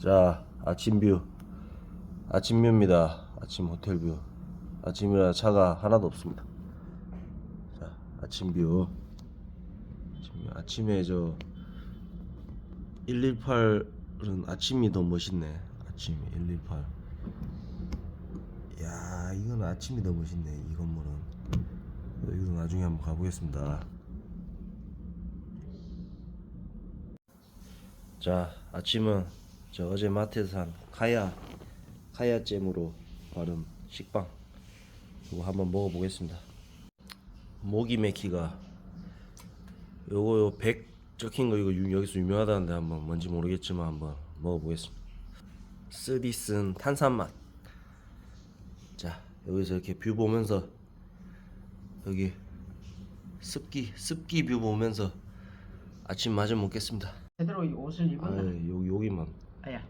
자 아침 뷰. 아침 뷰입니다. 아침 호텔 뷰. 아침이라 차가 하나도 없습니다. 자 아침 뷰. 아침 뷰. 아침에 저 118은 아침이 더 멋있네. 아침 118야 이건 아침이 더 멋있네 이 건물은. 여기도 나중에 한번 가보겠습니다. 자 아침은 저 어제 마트에서 산 카야 카야 잼으로 바른 식빵. 이거 한번 먹어보겠습니다. 모기 맥히가 요거 요 100 적힌 거 이거 유- 여기서 유명하다는데 한번 뭔지 모르겠지만 한번 먹어보겠습니다. 쓰디 쓴 탄산 맛. 자 여기서 이렇게 뷰 보면서 여기 습기 습기 뷰 보면서 아침 마저 먹겠습니다. 제대로 이 옷을 아 입었나? 여기 여기만 아야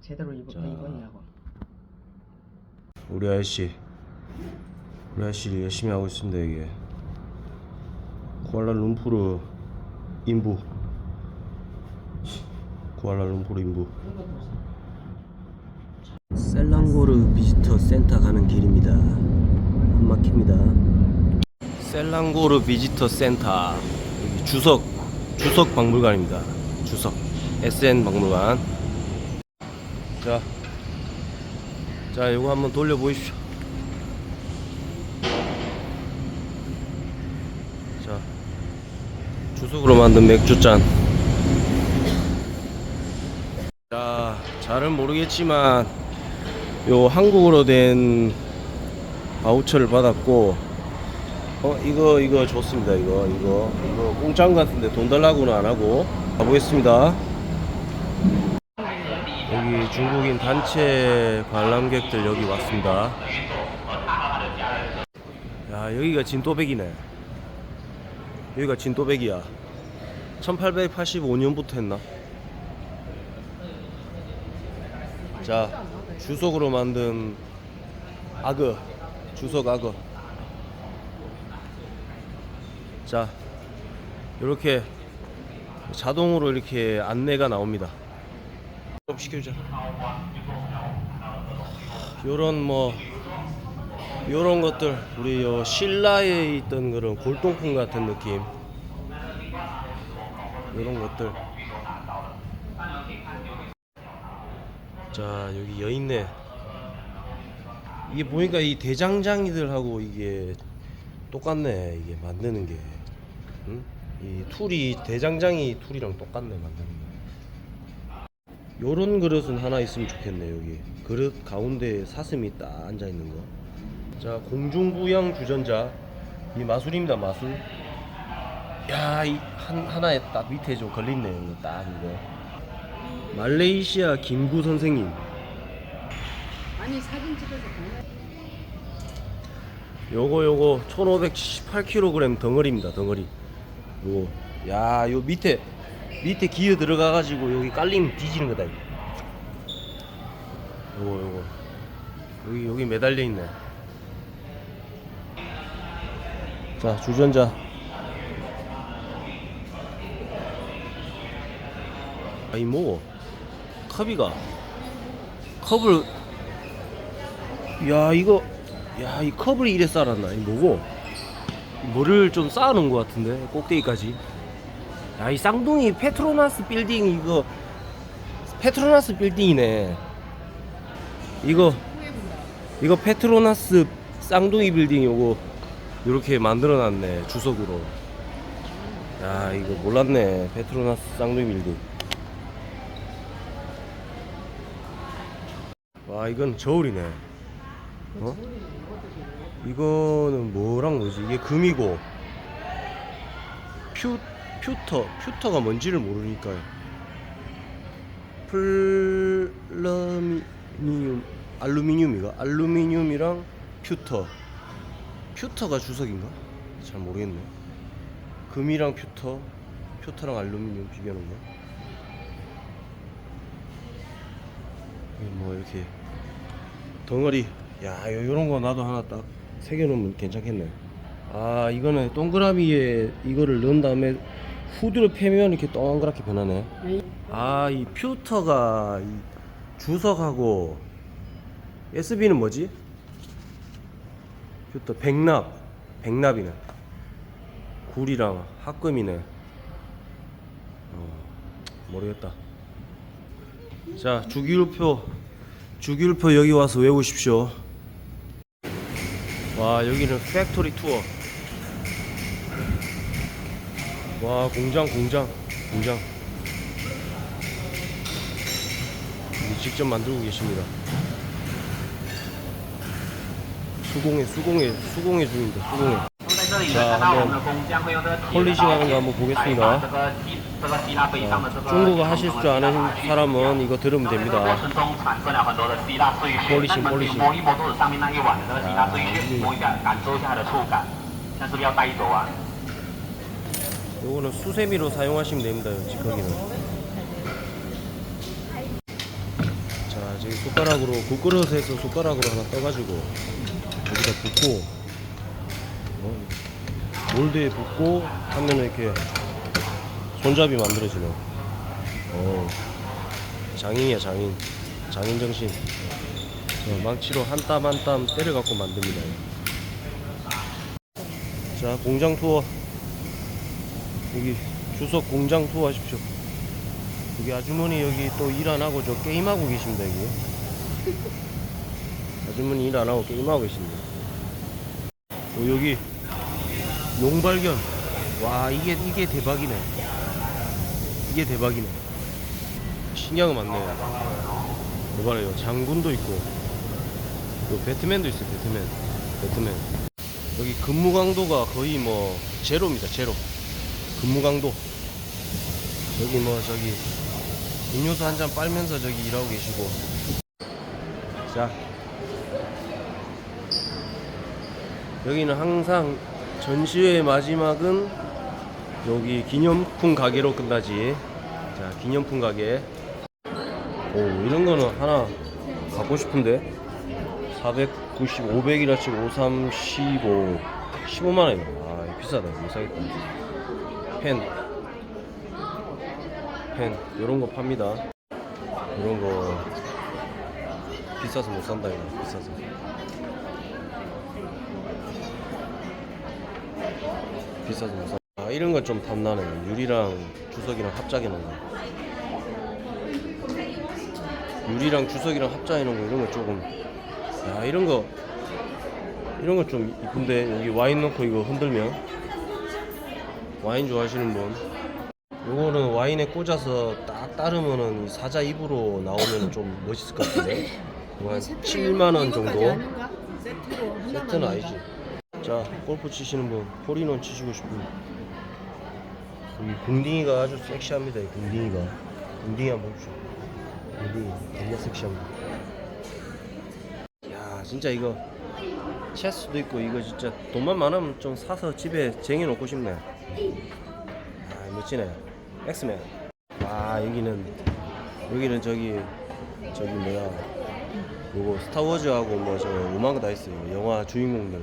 제대로 입, 자. 입었냐고. 우리 아저씨. 우리 아저씨 열심히 하고 있습니다 이게. 쿠알라룸푸르 인부. 쿠알라룸푸르 인부. 셀랑고르 비지터 센터 가는 길입니다. 안 막힙니다. 셀랑고르 비지터 센터. 여기 주석 주석 박물관입니다. 주석. SN 박물관 자 자, 이거 한번 돌려 보십시오. 자, 주석으로 만든 맥주잔. 자, 잘은 모르겠지만 요 한국어로 된 바우처를 받았고 어 이거 이거 좋습니다 이거 이거 이거 것 같은데 돈 달라고는 안 하고 가보겠습니다. 중국인 단체 관람객들 여기 왔습니다. 야 여기가 진또백이네. 여기가 진또백이야. 1885년부터 했나? 자 주석으로 만든 악어 주석 악어. 자 이렇게 자동으로 이렇게 안내가 나옵니다. 좀 시켜주자. 요런 뭐 요런 것들 우리 요 신라에 있던 그런 골동품 같은 느낌. 요런 것들. 자 여기 여있네. 이게 보니까 이 대장장이들하고 이게 똑같네 이게 만드는 게. 응? 이 툴이 대장장이 툴이랑 똑같네 만드는 게. 요런 그릇은 하나 있으면 좋겠네 여기. 그릇 가운데 사슴이 딱 앉아 있는 거자 공중부양 주전자. 이 마술입니다 마술. 야 이 한 하나에 딱 밑에 좀 걸려있네 이거 딱 이거. 말레이시아 김구 선생님. 아니 사진 찍어서 요거 요거 1518kg 덩어리입니다 덩어리. 요거. 야요 밑에 밑에 기어 들어가 가지고 여기 깔리면 뒤지는 거다 이거. 요거 요거. 여기 여기 매달려 있네. 자 주전자. 아이 뭐 컵이가. 컵을. 야 이거. 야 이 컵을 이래 쌓았나? 이 뭐고? 뭐를 좀 쌓아놓은 것 같은데 꼭대기까지 야 이 쌍둥이 페트로나스 빌딩 이거. 페트로나스 빌딩이네. 이거 이거 페트로나스 쌍둥이 빌딩 요거 요렇게 만들어 놨네 주석으로. 야 이거 몰랐네 페트로나스 쌍둥이 빌딩. 와 이건 저울이네. 어? 이거는 뭐랑 뭐지? 이게 금이고. 퓨 퓨터 퓨터가 뭔지를 모르니까 플러미늄 알루미늄이가? 알루미늄이랑 퓨터. 퓨터가 주석인가? 잘 모르겠네. 금이랑 퓨터 퓨터랑 알루미늄 비교하는 거 이게 뭐 이렇게 덩어리. 야 요- 요런 거 나도 하나 딱 새겨놓으면 괜찮겠네. 아 이거는 동그라미에 이거를 넣은 다음에 후드를 패면 이렇게 동그랗게 변하네. 아 이 퓨터가 이 주석하고 SB는 뭐지? 그또 백납 백납이네. 굴이랑 합금이네. 어, 모르겠다. 자 주기율표 주기율표 여기 와서 외우십시오. 와 여기는 팩토리 투어 와 공장 공장 공장. 직접 만들고 계십니다. 수공해 수공해 수공해 중입니다 수공해 자 한번 폴리싱 하는 거 한번 보겠습니다. 어, 중국어 하실 줄 아는 사람은 이거 들으면 됩니다. 폴리싱 폴리싱. 아, 네. 요거는 수세미로 사용하시면 됩니다 직거기는. 자 저기 숟가락으로 국그릇에서 숟가락으로 하나 떠가지고 여기다 붓고 어, 몰드에 붓고 하면 이렇게 손잡이 만들어지네 어, 장인이야 장인. 장인 정신. 어, 망치로 한 땀 한 땀 때려갖고 만듭니다. 자 공장 투어 여기 주석 공장 투어 하십시오. 여기 아주머니 여기 또 일 안 하고 저 게임하고 계십니다 여기. 아주머니 일 안 하고 게임하고 계십니다. 어, 여기 용발견. 와 이게 이게 대박이네. 이게 대박이네. 신기한 거 많네. 대박이에요. 장군도 있고. 요 배트맨도 있어요. 배트맨. 배트맨. 여기 근무 강도가 거의 뭐 제로입니다. 제로. 근무 강도. 여기 뭐 저기 음료수 한 잔 빨면서 저기 일하고 계시고. 자. 여기는 항상 전시회의 마지막은 여기 기념품 가게로 끝나지. 자 기념품 가게. 오 이런 거는 하나 갖고 싶은데? 490 500이라 치고 5 3 15 15만 원이네 아 이거 비싸다. 못 사겠다 펜, 펜 이런 거 팝니다. 이런 거 비싸서 못 산다 이거 비싸서. 비싸서 못 산. 아 이런 건 좀 탐나네. 유리랑 주석이랑 합작해 놓은 거. 유리랑 주석이랑 합작해 놓은 거 이런 거 조금. 야 이런 거 이런 거 좀 이쁜데 여기 와인 넣고 이거 흔들면 와인 좋아하시는 분. 요거는 와인에 꽂아서 딱 따르면은 이 사자 입으로 나오면 좀 멋있을 것 같은데? 이거 한 7만원 정도? 세트는 아니지. 자 골프 치시는 분 홀인원 치시고 싶은 이 궁딩이가 아주 섹시합니다 이 궁딩이가. 궁딩이 한번 보십시오 궁딩이 되게 섹시합니다. 야 진짜 이거 체스도 있고 이거 진짜 돈만 많으면 좀 사서 집에 쟁여놓고 싶네 아 멋지네. 엑스맨. 아 여기는 여기는 저기 저기 뭐야. 요거 스타워즈하고 뭐저 음악 거다 있어요. 영화 주인공들.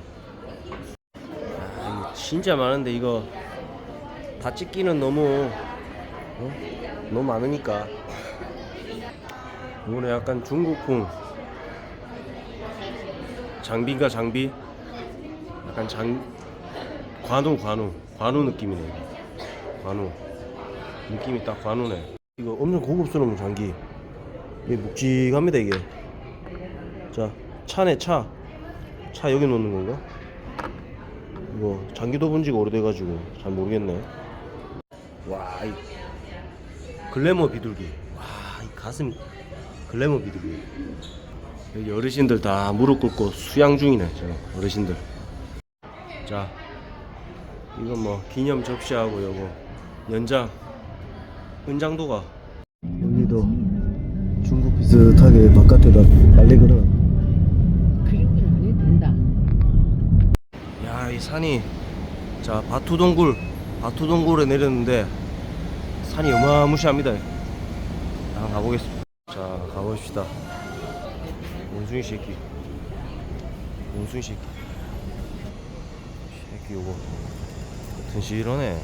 아 이거 진짜 많은데 이거 다 찍기는 너무 어? 너무 많으니까. 이거는 약간 중국풍. 장비인가 장비? 약간 장 관우 관우 관우 느낌이네. 관우. 느낌이 딱 관우네. 이거 엄청 고급스러운 장기. 이게 묵직합니다 이게. 자 차네 차. 차 여기 놓는 건가? 이거 장기도 본 지가 오래돼가지고 잘 모르겠네. 와 이 글래머 비둘기. 와 이 가슴 글래머 비둘기. 여기 어르신들 다 무릎 꿇고 수양 중이네 저 어르신들. 자 이건 뭐 기념 접시하고 요거 연장 은장도가. 여기도 중국 비슷하게 바깥에다 빨래 걸어 그 정도는 안 해도 된다. 야 이 산이. 자 바투동굴 바투동굴에 내렸는데 산이 어마무시합니다. 한번 가보겠습니다. 자 가봅시다. 원숭이 새끼. 원숭이 새끼. 새끼 요거 튼실하네.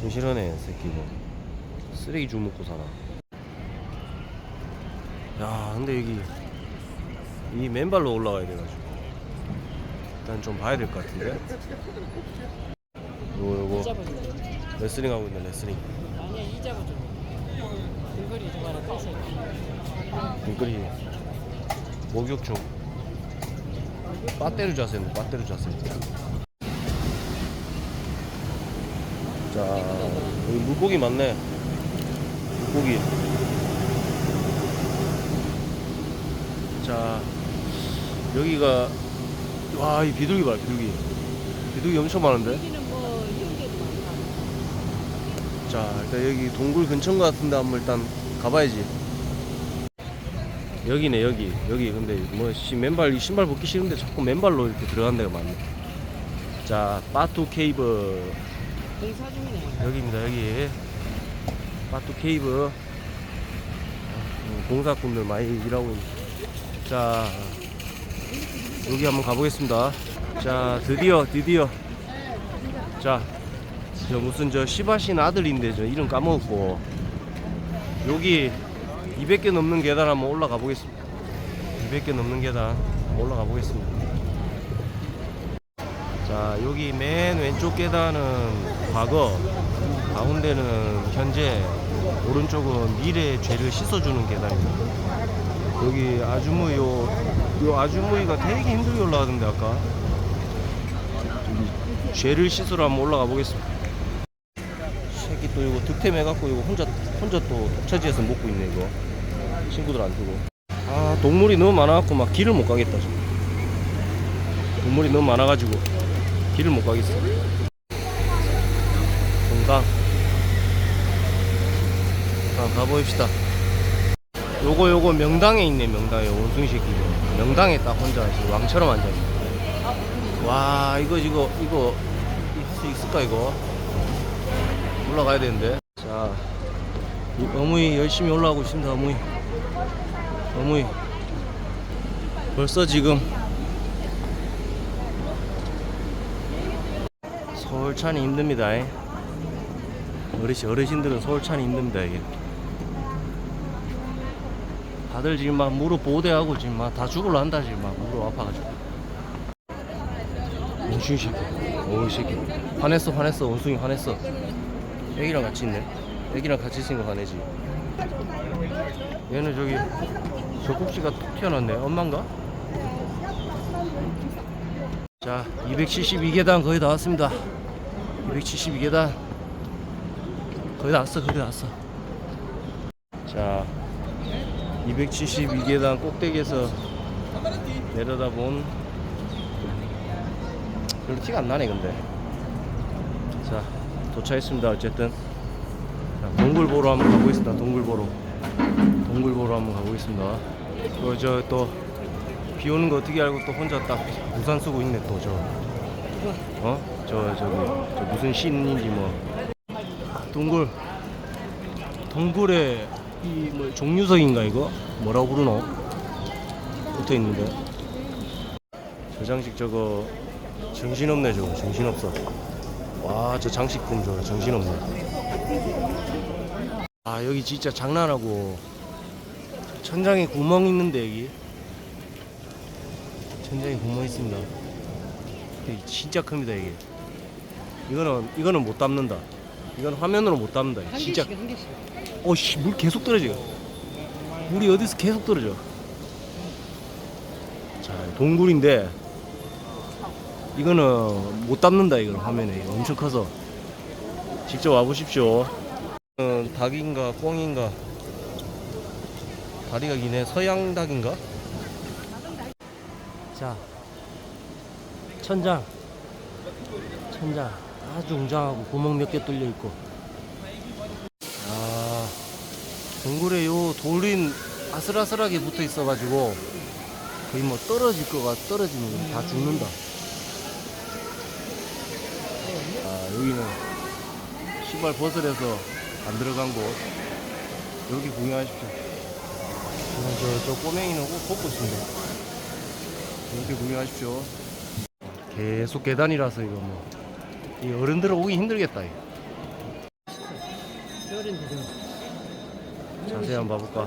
튼실하네 새끼 이거 쓰레기 주 먹고 사나. 야 근데 여기 이 맨발로 올라가야 돼가지고. 일단 좀 봐야 될 것 같은데? 요거 요거. 레슬링 하고 있네 레슬링. 아니야 이 잡아줘. 등거리 좀 하나 떠서. 등끌이. 목욕 중. 빠떼르 자세인데 빠떼르 자세 자 여기 물고기 많네. 물고기. 자 여기가 와 이 비둘기 봐 비둘기. 비둘기 엄청 많은데? 뭐. 자 일단 여기 동굴 근처인 것 같은데 한번 일단 가봐야지. 여기네 여기. 여기 근데 뭐 씨, 맨발 이 신발 벗기 싫은데 자꾸 맨발로 이렇게 들어간 데가 많네. 자 빠투 케이 브 공사 중이네. 여기입니다 여기. 빠투 케이브. 음, 공사꾼들 많이 일하고 있는. 자 여기 한번 가보겠습니다. 자 드디어 드디어. 자 저 무슨 저 시바신 아들인데 저 이름 까먹었고. 여기 200개 넘는 계단 한번 올라가 보겠습니다. 200개 넘는 계단 올라가 보겠습니다 자 여기 맨 왼쪽 계단은 과거 가운데는 현재 오른쪽은 미래 죄를 씻어주는 계단입니다. 여기 아주무이 요, 요 아주무이가 되게 힘들게 올라가던데 아까. 죄를 씻으러 한번 올라가 보겠습니다. 새끼 또 이거 득템해갖고 이거 혼자 혼자 또 독차지해서 먹고 있네 이거. 친구들 안 주고. 아 동물이 너무 많아갖고 막 길을 못 가겠다 지금. 동물이 너무 많아가지고 길을 못 가겠어. 동강 동강 가보입시다. 요거 요거 명당에 있네 명당에. 원숭이 새끼 가 명당에 딱 혼자 지금 왕처럼 앉아있네. 와 이거 이거 이거 할 수 있을까 이거? 올라가야 되는데. 자이 어무이 열심히 올라가고 있습니다 어무이 어무이 벌써 지금 서울차는 힘듭니다. 이. 어르신, 어르신들은 서울차는 힘듭니다 다들 지금 막 무릎 보호대하고 지금 막 다 죽을라 한다 지금 막 무릎 아파가지고. 원숭이 새끼 어이 새끼. 화냈어 화냈어 원숭이 화냈어. 애기랑 같이 있네. 애기랑 같이 있으니까 화내지. 얘는 저기 젖꼭지가 툭 튀어나왔네. 엄마인가? 자 272계단 거의 다 왔습니다 272계단 거의 다 왔어 거의 다 왔어. 자 272계단 꼭대기에서 내려다본 별로 티가 안 나네 근데. 자 도착했습니다 어쨌든. 자, 동굴 보러 한번 가보겠습니다 동굴 보러 동굴 보러 한번 가보겠습니다. 그저 또 비 오는 거 어떻게 알고 또 혼자 딱 우산 쓰고 있네 또 저. 어? 저 저기 저 무슨 신인지 뭐. 동굴. 동굴에 이 뭐 종류석인가 이거? 뭐라고 부르노? 붙어 있는데. 저 장식 저거 정신없네 저거. 정신없어. 와 저 장식품 저거 정신없네. 아 여기 진짜 장난하고. 천장에 구멍 있는데 여기. 천장에 구멍 있습니다. 진짜 큽니다 이게 이거는 이거는 못 담는다. 이건 화면으로 못 담는다. 한 진짜. 개씩 한 개씩. 어씨 물 계속 떨어져 물이 어디서 계속 떨어져. 자 동굴인데 이거는 못 담는다 이거는 화면에. 엄청 커서. 직접 와보십시오. 어, 닭인가 꽁인가. 다리가 기네. 서양 닭인가? 자 천장. 천장 아주 웅장하고 구멍 몇 개 뚫려 있고 아 동굴에 요 돌인 아슬아슬하게 붙어 있어 가지고 거의 뭐 떨어질 거가 떨어지면 다 죽는다. 아 여기는 신발 벗으려서 안 들어간 곳 여기 구경하십시오. 저는 저, 저 꼬맹이는 꼭 벗고 있습니다. 이렇게 구경하십시오. 계속 계단이라서 이거 뭐. 이 어른들은 오기 힘들겠다. 자세히 한번 봐볼까?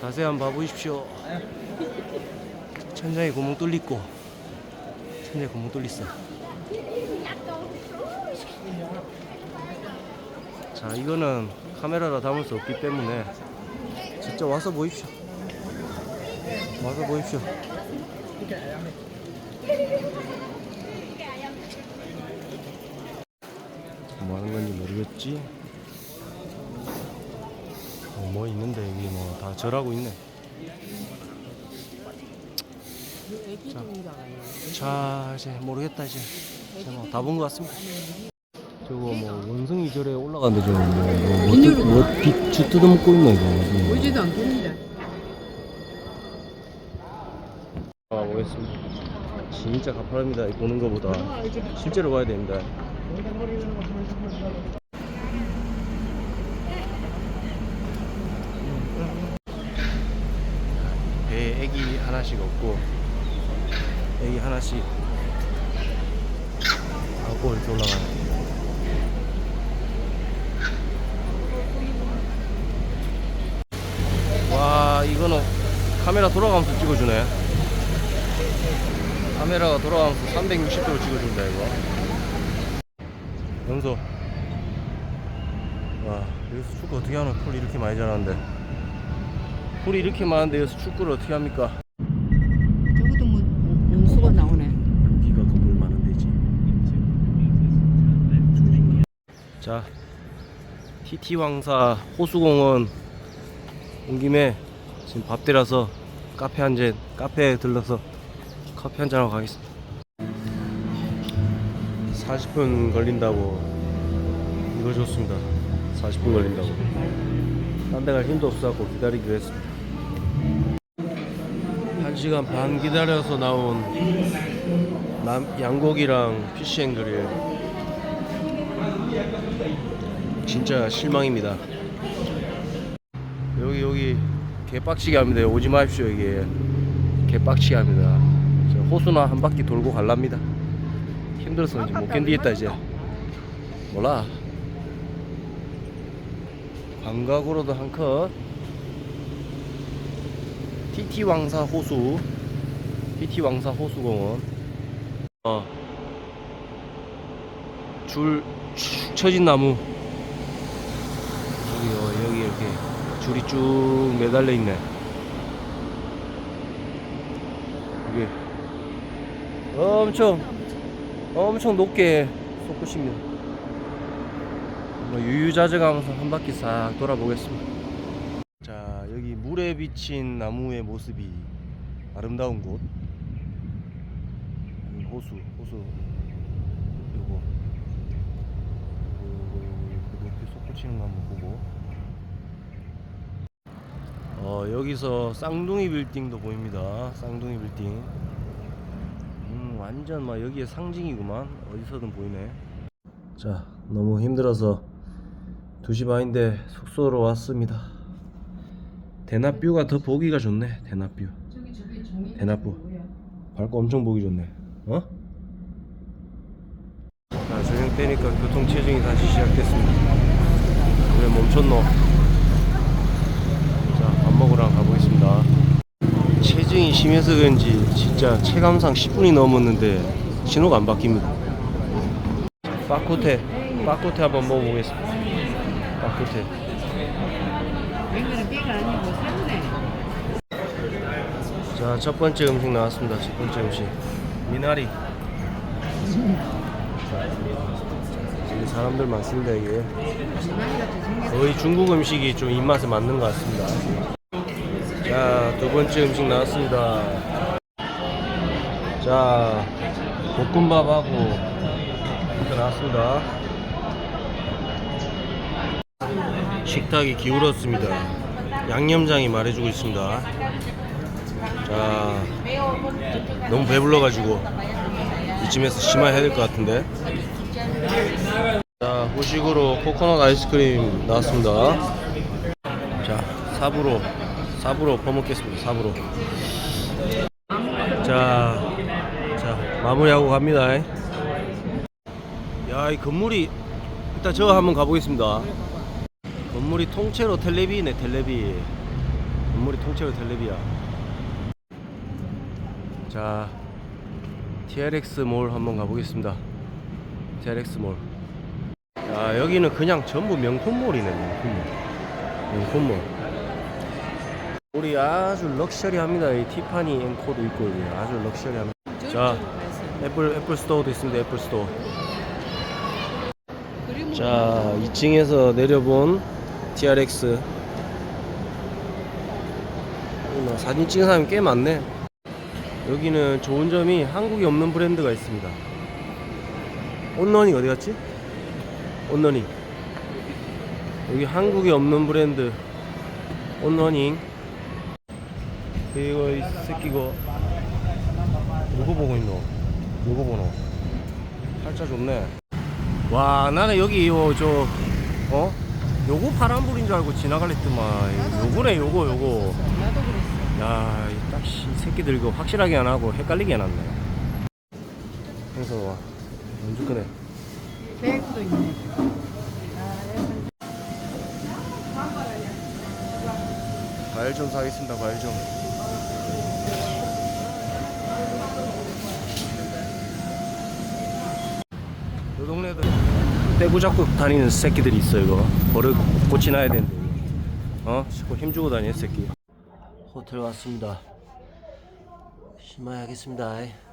자세히 한번 봐보십시오. 천장에 구멍 뚫리고 천장에 구멍 뚫렸어. 자 이거는 카메라로 담을 수 없기 때문에 직접 와서 보십시오. 와서 보십시오. 뭐 하는 모르겠지. 어, 뭐 있는데 여기 뭐 다 절하고 있네. 아니야. 자 이제 모르겠다 이제 다본 것 같습니다. 저거 뭐 원숭이 절에 올라가는데 저거 뭐뭐빛 뜯어먹고 있네 이거. 보지도 않겠는데. 아 보겠습니다. 진짜 가파릅니다. 이 보는 거보다 실제로 봐야 됩니다. 배에 애기 하나씩 없고 애기 하나씩 하고 이렇게 올라가요. 와 이거는 카메라 돌아가면서 찍어주네. 카메라가 돌아가면서 360도로 찍어준다 이거. 연소. 와 여기서 축구 어떻게 하노? 풀 이렇게 많이 자라는데. 풀이 이렇게 많은데 여기서 축구를 어떻게 합니까 저것도 뭐 용수가 나오네. 여기가 건물 많은 데지 자 TT 왕사 호수공원 온 김에 지금 밥 때라서 카페 한 잔 카페에 들러서 커피 한 잔 하고 가겠습니다. 40분 걸린다고. 이거 좋습니다. 40분 걸린다고. 딴 데 갈 힘도 없어갖고 기다리기로 했습니다. 1시간 반 기다려서 나온 남, 양고기랑 피시앤그릴 진짜 실망입니다. 여기 여기 개빡치게 합니다. 오지 마십시오 여기. 개빡치게 합니다. 저 호수나 한 바퀴 돌고 갈랍니다. 힘들어서 이제 못 견디겠다 이제. 몰라. 광각으로도 한 컷. TT 왕사 호수. TT 왕사 호수공원. 어. 줄축 처진 나무. 여기 여기 이렇게 줄이 쭉 매달려 있네. 이게 엄청 엄청 높게 솟구십니다. 뭐 유유자적하면서 한 바퀴 싹 돌아보겠습니다. 자 여기 물에 비친 나무의 모습이 아름다운 곳. 호수 호수 요거 요거 요거 솟구치는 거 한번 보고. 어 여기서 쌍둥이 빌딩도 보입니다. 쌍둥이 빌딩. 음 완전 막 여기에 상징이구만. 어디서든 보이네. 자 너무 힘들어서 2시 반인데 숙소로 왔습니다. 대낮뷰가 더 보기가 좋네 대낮뷰. 대낮뷰. 밝고 엄청 보기 좋네. 어? 자 저녁 때니까 교통 체증이 다시 시작됐습니다 왜 멈췄노 자 밥 먹으러 가보겠습니다 체증이 심해서 그런지 진짜 체감상 10분이 넘었는데 신호가 안 바뀝니다 빠코테 빠코테 한번 먹어보겠습니다 빠코테. 자, 첫 번째 음식 나왔습니다. 첫 번째 음식. 미나리. 사람들 많습니다, 이게. 거의 중국 음식이 좀 입맛에 맞는 것 같습니다. 자, 두 번째 음식 나왔습니다. 자, 볶음밥하고 이렇게 나왔습니다. 식탁이 기울었습니다. 양념장이 말해주고 있습니다. 자, 너무 배불러가지고 이쯤에서 심화해야 될 것 같은데. 자, 후식으로 코코넛 아이스크림 나왔습니다. 자, 삽으로 삽으로 퍼먹겠습니다. 삽으로. 자, 자 마무리하고 갑니다. 야, 이 건물이 일단 저 한번 가보겠습니다. 건물이 통째로 텔레비네 텔레비 건물이 통째로 텔레비야 자 TRX 몰 한번 가보겠습니다 TRX 몰. 야, 여기는 그냥 전부 명품몰이네 명품몰. 명품몰. 우리 아주 럭셔리합니다. 이 티파니 앵코도 있고 여기 아주 럭셔리합니다. 자 애플 애플 스토어도 있습니다. 애플 스토어. 자 2층에서 내려본 TRX 어, 사진 찍은 사람이 꽤 많네. 여기는 좋은 점이 한국에 없는 브랜드가 있습니다 온러닝 어디 갔지? 온러닝 여기 한국에 없는 브랜드 온러닝 이거 이 새끼 이거 누구 보고 있노? 누구 보노? 팔자 좋네 와 나는 여기 요저 어? 요거 파란불인 줄 알고 지나갈 했더만 요거네 요거 요거 나도 그랬어. 야, 이 딱씨 새끼들 이거 확실하게 안 하고 헷갈리게 해놨네. 그래서 와, 끄네. 백도 있네. 과일 좀 사겠습니다, 과일 좀. 요 동네들 떼구 잡고 다니는 새끼들이 있어 이거 버릇 고치놔야 되는데 어? 자꾸 힘주고 다니는 새끼 호텔 왔습니다 심어야겠습니다